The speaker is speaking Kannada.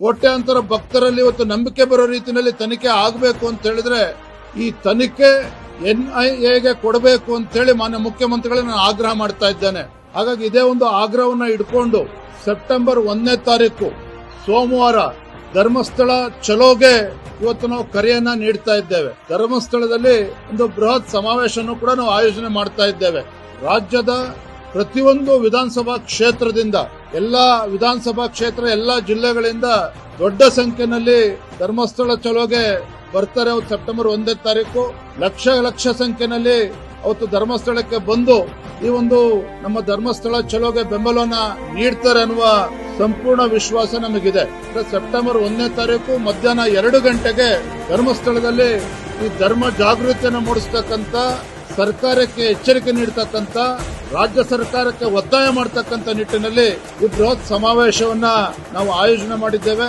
ಕೋಟ್ಯಾಂತರ ಭಕ್ತರಲ್ಲಿ ಇವತ್ತು ನಂಬಿಕೆ ಬರೋ ರೀತಿಯಲ್ಲಿ ತನಿಖೆ ಆಗಬೇಕು ಅಂತ ಹೇಳಿದ್ರೆ ಈ ತನಿಖೆ ಎನ್ ಐ ಎಗೆ ಕೊಡಬೇಕು ಅಂತ ಹೇಳಿ ಮಾನ್ಯ ಮುಖ್ಯಮಂತ್ರಿಗಳನ್ನ ನಾನು ಆಗ್ರಹ ಮಾಡ್ತಾ ಇದ್ದೇನೆ. ಹಾಗಾಗಿ ಇದೇ ಒಂದು ಆಗ್ರಹವನ್ನ ಇಟ್ಕೊಂಡು ಸೆಪ್ಟೆಂಬರ್ ಒಂದನೇ ತಾರೀಕು ಸೋಮವಾರ ಧರ್ಮಸ್ಥಳ ಚಲೋಗೆ ಇವತ್ತು ನಾವು ಕರೆಯನ್ನ ನೀಡ್ತಾ ಇದ್ದೇವೆ. ಧರ್ಮಸ್ಥಳದಲ್ಲಿ ಒಂದು ಬೃಹತ್ ಸಮಾವೇಶವನ್ನು ಕೂಡ ನಾವು ಆಯೋಜನೆ ಮಾಡ್ತಾ ಇದ್ದೇವೆ. ರಾಜ್ಯದ ಪ್ರತಿಯೊಂದು ವಿಧಾನಸಭಾ ಕ್ಷೇತ್ರದಿಂದ, ಎಲ್ಲಾ ವಿಧಾನಸಭಾ ಕ್ಷೇತ್ರ, ಎಲ್ಲಾ ಜಿಲ್ಲೆಗಳಿಂದ ದೊಡ್ಡ ಸಂಖ್ಯೆಯಲ್ಲಿ ಧರ್ಮಸ್ಥಳ ಚಲೋಗೆ ಬರ್ತಾರೆ ಅವತ್ತು ಸೆಪ್ಟೆಂಬರ್ ಒಂದನೇ ತಾರೀಕು. ಲಕ್ಷ ಲಕ್ಷ ಸಂಖ್ಯೆಯಲ್ಲಿ ಅವತ್ತು ಧರ್ಮಸ್ಥಳಕ್ಕೆ ಬಂದು ಈ ಒಂದು ನಮ್ಮ ಧರ್ಮಸ್ಥಳ ಚಲೋಗೆ ಬೆಂಬಲವನ್ನ ನೀಡ್ತಾರೆ ಅನ್ನುವ ಸಂಪೂರ್ಣ ವಿಶ್ವಾಸ ನಮಗಿದೆ. ಸೆಪ್ಟೆಂಬರ್ ಒಂದನೇ ತಾರೀಕು ಮಧ್ಯಾಹ್ನ ಎರಡು ಗಂಟೆಗೆ ಧರ್ಮಸ್ಥಳದಲ್ಲಿ ಈ ಧರ್ಮ ಜಾಗೃತಿಯನ್ನು ಮೂಡಿಸ್ತಕ್ಕಂಥ, ಸರ್ಕಾರಕ್ಕೆ ಎಚ್ಚರಿಕೆ ನೀಡತಕ್ಕಂತ ರಾಜ್ಯ ಸರ್ಕಾರಕ್ಕೆ ಒತ್ತಾಯ ಮಾಡತಕ್ಕಂಥ ನಿಟ್ಟಿನಲ್ಲಿ ಈ ಬೃಹತ್ ಸಮಾವೇಶವನ್ನ ನಾವು ಆಯೋಜನೆ ಮಾಡಿದ್ದೇವೆ.